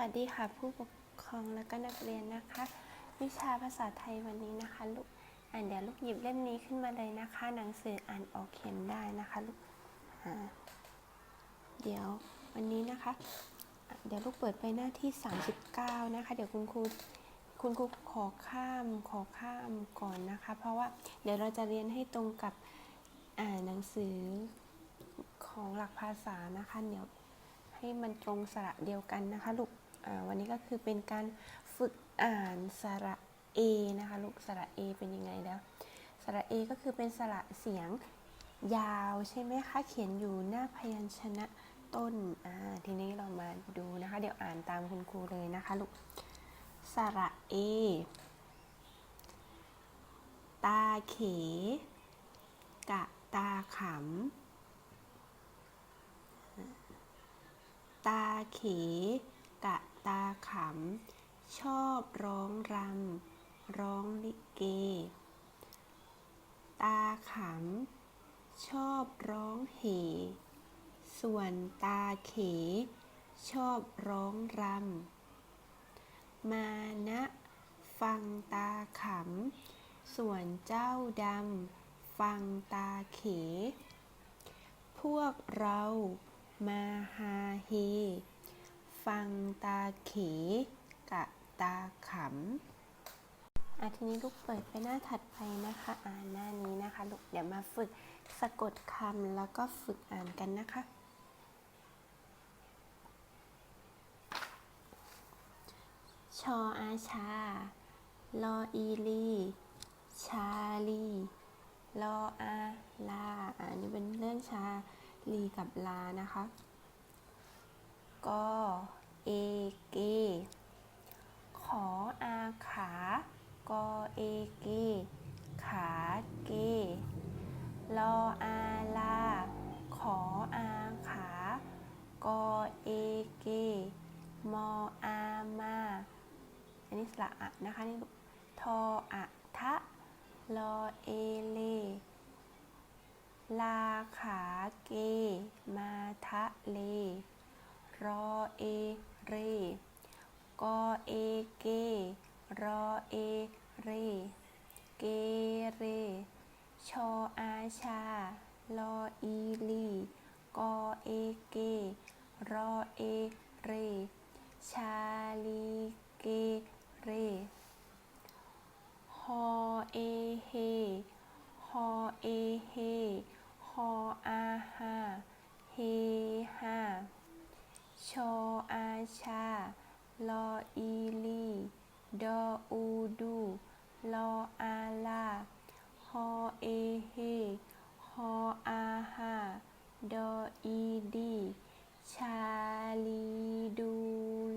วัสดีค่ะผู้ปกครองและก็นักเรียนนะคะ วิชาภาษาไทยวันนี้นะคะลูกอ่านเดี๋ยวลูกหยิบเล่มนี้ขึ้นมาเลยนะคะ หนังสืออ่านออกเขียนได้นะคะลูกเดี๋ยววันนี้นะคะ เดี๋ยวลูกเปิดไปหน้าที่ 39 นะคะ เดี๋ยวคุณครูคุณครูขอข้ามขอข้ามก่อนนะคะ เพราะว่าเดี๋ยวเราจะเรียนให้ตรงกับอ่านหนังสือของหลักภาษานะคะเดี๋ยวให้มันตรงสระเดียวกันนะคะลูก วันนี้ก็คือเป็นการฝึกอ่านสระเอนะคะลูกสระเอเป็นยังไงแล้วสระเอก็คือเป็นสระเสียงยาวใช่ไหมคะเขียนอยู่หน้าพยัญชนะต้นอ่าทีนี้เรามาดูนะคะ เดี๋ยวอ่านตามคุณครูเลยนะคะลูกสระเอ ตาเข กะตาขำตาเข กะ ตาขำ ชอบร้องรำ ร้องลิเก ตาขำ ชอบร้องเห ส่วนตาเข ชอบร้องรำ มานะฟังตาขำ ส่วนเจ้าดำ ฟังตาเข พวกเรามาฮาเฮ ฟังตาเขกะตาขำอะทีนี้ลูกเปิดไปหน้าถัดไปนะคะ อ่านหน้านี้นะคะลูกเดี๋ยวมาฝึกสะกดคำแล้วก็ฝึกอ่านกันนะคะ ชออาชา ลออีลี ชาลี ลออาลาอะอันนี้เป็นเรื่องชาลีกับลานะคะ กอเอเกขออาขากอเอเกขาเกลออาลา ขออาขากอเอเกมออามา อันนี้สระอะนะคะนี่ทออะทะลอเอเล ลาขาเก มาทะเล รอเอ เร กอเอ เก รอเอ เร เกเร ชออาชา ลออีลี กอเอ เก รอเอ เร ชาลีเกเร ฮอเอเฮ ฮอเอเฮ ฮออาฮา เฮฮา ชออาชา ลออีลี ดออูดู ลออาลา ฮอเอเฮ ฮออาฮา ดออีดี ชาลีดู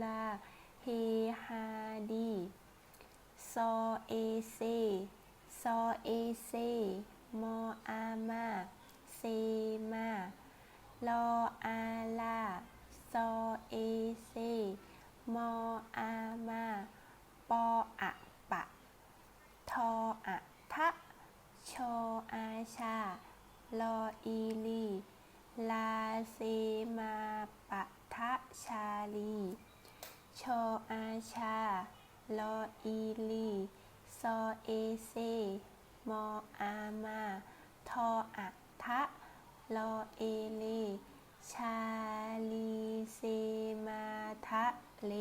ลา เฮฮาดี ซอเอเซ ซอเอเซ มออามา เซมา ลออาลา ซอเอเซ มออามา ปออะปะ ทออะทะ ชออาชา ลออีลี ลาเซมาปะทะชาลี ชออาชา ลออีลี ซอเอเซ มออามา ทออะทะ ลอเอเล ชาลีเซมาทะเล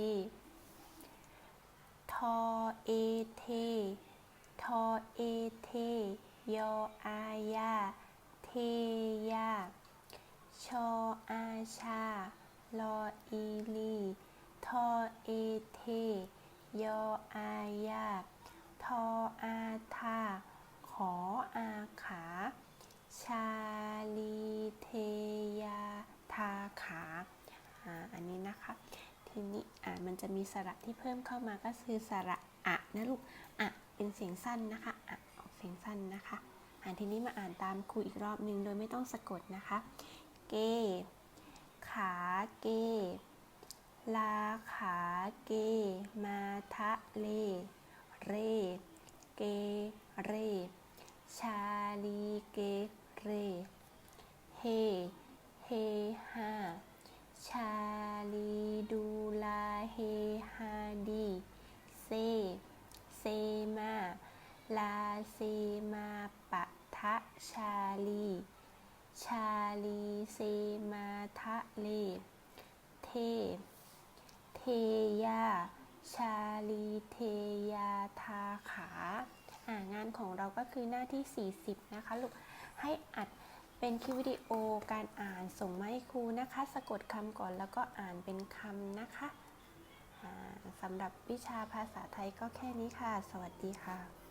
ทอเอเท ทอเอเท ยออายา ยา ชออาชา ลออีลี ทอเอเท ยออายา ทออาทา ขออาขา ชาลีเทยาทาขาอาอันนี้นะคะ ทีนี้อ่ามันจะมีสระที่เพิ่มเข้ามาก็คือสระอะนะลูกอะเป็นเสียงสั้นนะคะอะออกเสียงสั้นนะคะ อ่านทีนี้มาอ่านตามครูอีกรอบหนึ่งโดยไม่ต้องสะกดนะคะ เก ขาเก ลาขาเก มาทะเล เร เก เร ชาลีเก เร เฮ เฮฮาชาลีดูลาเฮฮาดี เซ เซมา ลาเซมาปะะชาลี ชาลีเซมาทะเล เท เทยา ชาลีเทยาทาขาอ่างานของเราก็คือหน้าที่ 40 นะคะลูก ให้อัดเป็นคลิปวิดีโอการอ่านส่งมาให้ครูนะคะ สะกดคำก่อนแล้วก็อ่านเป็นคำนะคะสำหรับวิชาภาษาไทยก็แค่นี้ค่ะ สวัสดีค่ะ